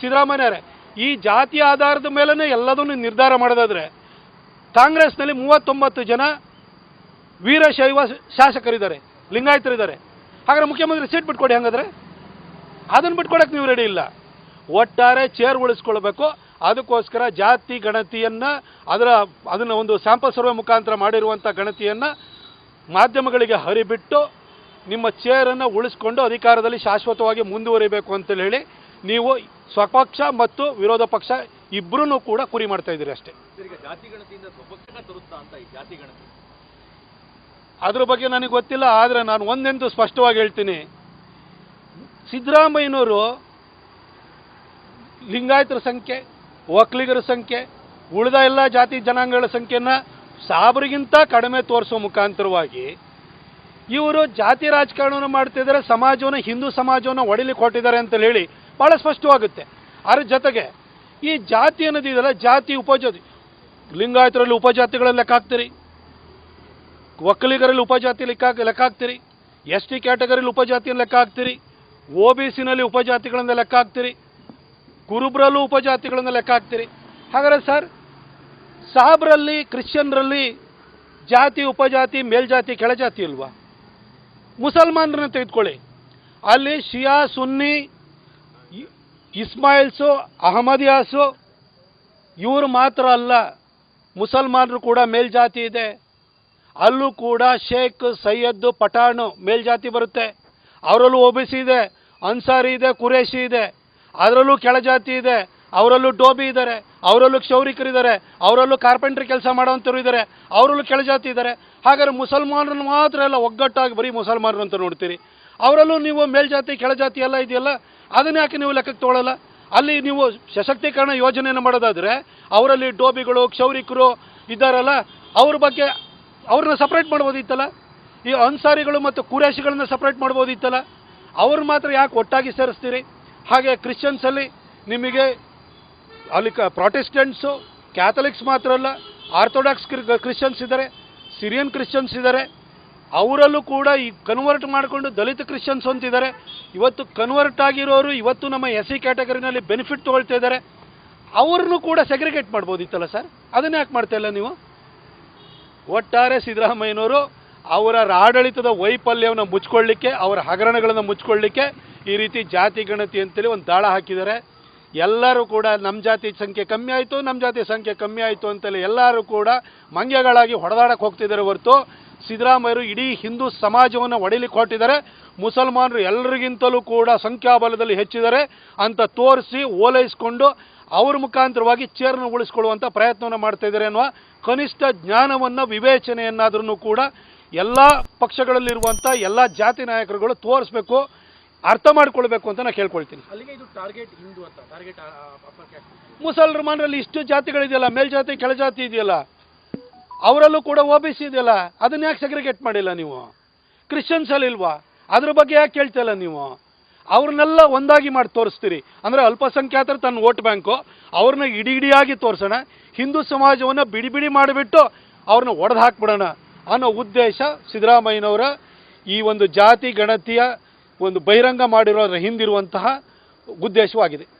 ಸಿದ್ದರಾಮಯ್ಯರೇ ಈ ಜಾತಿ ಆಧಾರದ ಮೇಲೇ ಎಲ್ಲದನ್ನು ನಿರ್ಧಾರ ಮಾಡೋದಾದ್ರೆ, ಕಾಂಗ್ರೆಸ್ನಲ್ಲಿ ಮೂವತ್ತೊಂಬತ್ತು ಜನ ವೀರಶೈವ ಶಾಸಕರಿದ್ದಾರೆ, ಲಿಂಗಾಯತರಿದ್ದಾರೆ. ಹಾಗಾದ್ರೆ ಮುಖ್ಯಮಂತ್ರಿ ಸೀಟ್ ಬಿಟ್ಕೊಡಿ ಹಂಗಾದ್ರೆ? ಅದನ್ನು ಬಿಟ್ಕೊಡಕ್ಕೆ ನೀವು ರೆಡಿ ಇಲ್ಲ. ಒಟ್ಟಾರೆ ಚೇರ್ ಉಳಿಸ್ಕೊಳ್ಬೇಕು. ಅದಕ್ಕೋಸ್ಕರ ಜಾತಿ ಗಣತಿಯನ್ನು, ಅದರ, ಅದನ್ನು ಒಂದು ಸ್ಯಾಂಪಲ್ ಸರ್ವೆ ಮುಖಾಂತರ ಮಾಡಿರುವಂಥ ಗಣತಿಯನ್ನು ಮಾಧ್ಯಮಗಳಿಗೆ ಹರಿಬಿಟ್ಟು ನಿಮ್ಮ ಚೇರನ್ನು ಉಳಿಸ್ಕೊಂಡು ಅಧಿಕಾರದಲ್ಲಿ ಶಾಶ್ವತವಾಗಿ ಮುಂದುವರಿಬೇಕು ಅಂತೇಳಿ ಹೇಳಿ, ನೀವು ಸ್ವಪಕ್ಷ ಮತ್ತು ವಿರೋಧ ಪಕ್ಷ ಇಬ್ಬರೂ ಕೂಡ ಕುರಿ ಮಾಡ್ತಾ ಇದ್ದೀರಿ ಅಷ್ಟೇ. ಅದ್ರ ಬಗ್ಗೆ ನನಗೆ ಗೊತ್ತಿಲ್ಲ ಆದರೆ ನಾನು ಒಂದೆಂದು ಸ್ಪಷ್ಟವಾಗಿ ಹೇಳ್ತೀನಿ. ಸಿದ್ದರಾಮಯ್ಯನವರು ಲಿಂಗಾಯತರ ಸಂಖ್ಯೆ ಒಕ್ಕಲಿಗರ ಸಂಖ್ಯೆ ಉಳಿದ ಎಲ್ಲ ಜಾತಿ ಜನಾಂಗಗಳ ಸಂಖ್ಯೆನ ಸಾಬರಿಗಿಂತ ಕಡಿಮೆ ತೋರಿಸೋ ಮುಖಾಂತರವಾಗಿ ಇವರು ಜಾತಿ ರಾಜಕಾರಣವನ್ನು ಮಾಡ್ತಿದ್ದಾರೆ ಸಮಾಜವನ್ನು ಹಿಂದೂ ಸಮಾಜವನ್ನು ಒಡಿಲಿಕ್ಕೆ ಹೊಟ್ಟಿದ್ದಾರೆ ಅಂತ ಹೇಳಿ ಭಾಳ ಸ್ಪಷ್ಟವಾಗುತ್ತೆ. ಅದರ ಜೊತೆಗೆ ಈ ಜಾತಿ ಅನ್ನೋದಿದೆಯಲ್ಲ ಜಾತಿ ಉಪಜಾತಿ. ಲಿಂಗಾಯತರಲ್ಲಿ ಉಪಜಾತಿಗಳಲ್ಲಿ ಲೆಕ್ಕ ಹಾಕ್ತೀರಿ. ಒಕ್ಕಲಿಗರಲ್ಲಿ ಉಪಜಾತಿ ಲೆಕ್ಕ ಲೆಕ್ಕ ಹಾಕ್ತೀರಿ. ಎಸ್ ಟಿ ಕ್ಯಾಟಗರಿಲಿ ಉಪಜಾತಿಯನ್ನು ಲೆಕ್ಕ ಹಾಕ್ತೀರಿ. ಓ ಬಿ ಸಿನಲ್ಲಿ ಉಪಜಾತಿಗಳನ್ನು ಲೆಕ್ಕ ಹಾಕ್ತೀರಿ. ಕುರುಬ್ರಲ್ಲೂ ಉಪಜಾತಿಗಳನ್ನು ಲೆಕ್ಕ ಹಾಕ್ತೀರಿ. ಹಾಗಾದ್ರೆ ಸರ್, ಸಾಬ್ರಲ್ಲಿ, ಕ್ರಿಶ್ಚಿಯನ್ರಲ್ಲಿ ಜಾತಿ, ಉಪಜಾತಿ, ಮೇಲ್ಜಾತಿ, ಕೆಳಜಾತಿ ಇಲ್ವಾ? ಮುಸಲ್ಮಾನರನ್ನ ತೆಗೆದುಕೊಳ್ಳಿ. ಅಲ್ಲಿ ಶಿಯಾ, ಸುನ್ನಿ ಇಸ್ಮಾಯಿಲ್ಸು, ಅಹಮದಿಯಾಸು, ಇವರು ಮಾತ್ರ ಅಲ್ಲ, ಮುಸಲ್ಮಾನರು ಕೂಡ ಮೇಲ್ಜಾತಿ ಇದೆ. ಅಲ್ಲೂ ಕೂಡ ಶೇಖ್, ಸೈಯದ್, ಪಠಾಣು ಮೇಲ್ಜಾತಿ ಬರುತ್ತೆ. ಅವರಲ್ಲೂ ಒ ಇದೆ, ಅನ್ಸಾರಿ ಇದೆ ಕುರೇಶಿ ಇದೆ. ಅದರಲ್ಲೂ ಕೆಳಜಾತಿ ಇದೆ. ಅವರಲ್ಲೂ ಡೋಬಿ ಇದ್ದಾರೆ, ಅವರಲ್ಲೂ ಕ್ಷೌರಿಕರಿದ್ದಾರೆ ಅವರಲ್ಲೂ ಕಾರ್ಪೆಂಟ್ರಿ ಕೆಲಸ ಮಾಡೋವಂಥವ್ರು ಇದ್ದಾರೆ, ಅವರಲ್ಲೂ ಕೆಳಜಾತಿ ಇದ್ದಾರೆ. ಹಾಗಾದ್ರೆ ಮುಸಲ್ಮಾನರನ್ನು ಮಾತ್ರ ಎಲ್ಲ ಒಗ್ಗಟ್ಟಾಗಿ ಬರೀ ಮುಸಲ್ಮಾನರು ಅಂತ ನೋಡ್ತೀರಿ. ಅವರಲ್ಲೂ ನೀವು ಮೇಲ್ಜಾತಿ, ಕೆಳಜಾತಿ ಎಲ್ಲ ಇದೆಯಲ್ಲ, ಅದನ್ನ ಯಾಕೆ ನೀವು ಲೆಕ್ಕಕ್ಕೆ ತೊಗೊಳ್ಳಲ್ಲ ಅಲ್ಲಿ ನೀವು ಸಶಕ್ತೀಕರಣ ಯೋಜನೆಯನ್ನು ಮಾಡೋದಾದರೆ ಅವರಲ್ಲಿ ಡೋಬಿಗಳು, ಕ್ಷೌರಿಕರು ಇದ್ದಾರಲ್ಲ, ಅವ್ರ ಬಗ್ಗೆ ಅವ್ರನ್ನ ಸಪ್ರೇಟ್ ಮಾಡ್ಬೋದಿತ್ತಲ್ಲ? ಈ ಅನ್ಸಾರಿಗಳು ಮತ್ತು ಕುರೇಶಿಗಳನ್ನ ಸಪ್ರೇಟ್ ಮಾಡ್ಬೋದಿತ್ತಲ್ಲ? ಅವ್ರು ಮಾತ್ರ ಯಾಕೆ ಒಟ್ಟಾಗಿ ಸೇರಿಸ್ತೀರಿ? ಹಾಗೆ ಕ್ರಿಶ್ಚಿಯನ್ಸಲ್ಲಿ ನಿಮಗೆ ಅಲ್ಲಿ ಕ ಪ್ರಾಟೆಸ್ಟೆಂಟ್ಸು ಕ್ಯಾಥಲಿಕ್ಸ್ ಮಾತ್ರ ಅಲ್ಲ ಆರ್ಥೋಡಾಕ್ಸ್ ಕ್ರಿಶ್ಚಿಯನ್ಸ್ ಇದ್ದಾರೆ ಸಿರಿಯನ್ ಕ್ರಿಶ್ಚಿಯನ್ಸ್ ಇದ್ದಾರೆ. ಅವರಲ್ಲೂ ಕೂಡ ಈ ಕನ್ವರ್ಟ್ ಮಾಡಿಕೊಂಡು ದಲಿತ ಕ್ರಿಶ್ಚಿಯನ್ಸ್ ಅಂತಿದ್ದಾರೆ. ಇವತ್ತು ಕನ್ವರ್ಟ್ ಆಗಿರೋರು ಇವತ್ತು ನಮ್ಮ ಎಸ್ ಸಿ ಕ್ಯಾಟಗರಿನಲ್ಲಿ ಬೆನಿಫಿಟ್ ತೊಗೊಳ್ತಾ ಇದ್ದಾರೆ. ಅವ್ರನ್ನೂ ಕೂಡ ಸೆಗ್ರಿಗೇಟ್ ಮಾಡ್ಬೋದಿತ್ತಲ್ಲ ಸರ್ ಅದನ್ನ ಯಾಕೆ ಮಾಡ್ತಾ ಇಲ್ಲ ನೀವು? ಒಟ್ಟಾರೆ ಸಿದ್ದರಾಮಯ್ಯನವರು ಅವರ ಆಡಳಿತದ ವೈಫಲ್ಯವನ್ನು ಮುಚ್ಕೊಳ್ಳಿಕ್ಕೆ, ಅವರ ಹಗರಣಗಳನ್ನು ಮುಚ್ಕೊಳ್ಳಿಕ್ಕೆ ಈ ರೀತಿ ಜಾತಿ ಗಣತಿ ಅಂತೇಳಿ ಒಂದು ದಾಳ ಹಾಕಿದ್ದಾರೆ. ಎಲ್ಲರೂ ಕೂಡ ನಮ್ಮ ಜಾತಿ ಸಂಖ್ಯೆ ಕಮ್ಮಿ ಆಯಿತು ನಮ್ಮ ಜಾತಿ ಸಂಖ್ಯೆ ಕಮ್ಮಿ ಆಯಿತು ಅಂತೇಳಿ ಎಲ್ಲರೂ ಕೂಡ ಮಂಗ್ಯಗಳಾಗಿ ಹೊಡೆದಾಡಕ್ಕೆ ಹೋಗ್ತಿದ್ದಾರೆ ಹೊರತು ಸಿದ್ದರಾಮಯ್ಯರು ಇಡೀ ಹಿಂದೂ ಸಮಾಜವನ್ನು ಒಡಿಲಿಕ್ಕೆ ಹೊರಟಿದ್ದಾರೆ. ಮುಸಲ್ಮಾನರು ಎಲ್ಲರಿಗಿಂತಲೂ ಕೂಡ ಸಂಖ್ಯಾಬಲದಲ್ಲಿ ಹೆಚ್ಚಿದ್ದಾರೆ ಅಂತ ತೋರಿಸಿ ಓಲೈಸ್ಕೊಂಡು ಅವ್ರ ಮುಖಾಂತರವಾಗಿ ಚೇರನ್ನು ಉಳಿಸ್ಕೊಳ್ಳುವಂಥ ಪ್ರಯತ್ನವನ್ನು ಮಾಡ್ತಾ ಇದ್ದಾರೆ ಅನ್ನುವ ಕನಿಷ್ಠ ಜ್ಞಾನವನ್ನು ವಿವೇಚನೆಯನ್ನಾದ್ರೂ ಕೂಡ ಎಲ್ಲ ಪಕ್ಷಗಳಲ್ಲಿರುವಂಥ ಎಲ್ಲ ಜಾತಿ ನಾಯಕರುಗಳು ತೋರಿಸ್ಬೇಕು. ಅರ್ಥ ಮಾಡ್ಕೊಳ್ಬೇಕು ಅಂತ ನಾನು ಕೇಳ್ಕೊಳ್ತೀನಿ. ಅಲ್ಲಿಗೆ ಇದು ಟಾರ್ಗೆಟ್ ಹಿಂದೂ ಅಂತ ಟಾರ್ಗೆಟ್ ಅಪ್ಪರ್ ಕ್ಯಾಸ್ಟ್ ಮುಸಲ್ಮಾನರಲ್ಲಿ ಇಷ್ಟು ಜಾತಿಗಳಿದೆಯಲ್ಲ ಮೇಲ್ಜಾತಿ ಕೆಳಜಾತಿ ಇದೆಯಲ್ಲ ಅವರಲ್ಲೂ ಕೂಡ ಒ ಬಿ ಸಿ ಇದೆಯಲ್ಲ ಅದನ್ನ ಯಾಕೆ ಸೆಗ್ರಿಗೇಟ್ ಮಾಡಿಲ್ಲ ನೀವು? ಕ್ರಿಶ್ಚಿಯನ್ಸ್ ಇಲ್ವಾ? ಅದ್ರ ಬಗ್ಗೆ ಯಾಕೆ ಕೇಳ್ತಿಲ್ಲ ನೀವು? ಅವ್ರನ್ನೆಲ್ಲ ಒಂದಾಗಿ ಮಾಡಿ ತೋರಿಸ್ತೀರಿ. ಅಂದರೆ ಅಲ್ಪಸಂಖ್ಯಾತರು ತನ್ನ ವೋಟ್ ಬ್ಯಾಂಕು ಅವ್ರನ್ನ ಇಡಿ ಇಡಿಯಾಗಿ ತೋರಿಸೋಣ ಹಿಂದೂ ಸಮಾಜವನ್ನು ಬಿಡಿ ಬಿಡಿ ಮಾಡಿಬಿಟ್ಟು ಅವ್ರನ್ನ ಒಡೆದು ಹಾಕ್ಬಿಡೋಣ ಅನ್ನೋ ಉದ್ದೇಶ ಸಿದ್ದರಾಮಯ್ಯನವರ ಈ ಒಂದು ಜಾತಿ ಗಣತಿಯ ಒಂದು ಬಹಿರಂಗ ಮಾಡಿರೋದ್ರ ಹಿಂದಿರುವಂತಹ ಉದ್ದೇಶವಾಗಿದೆ.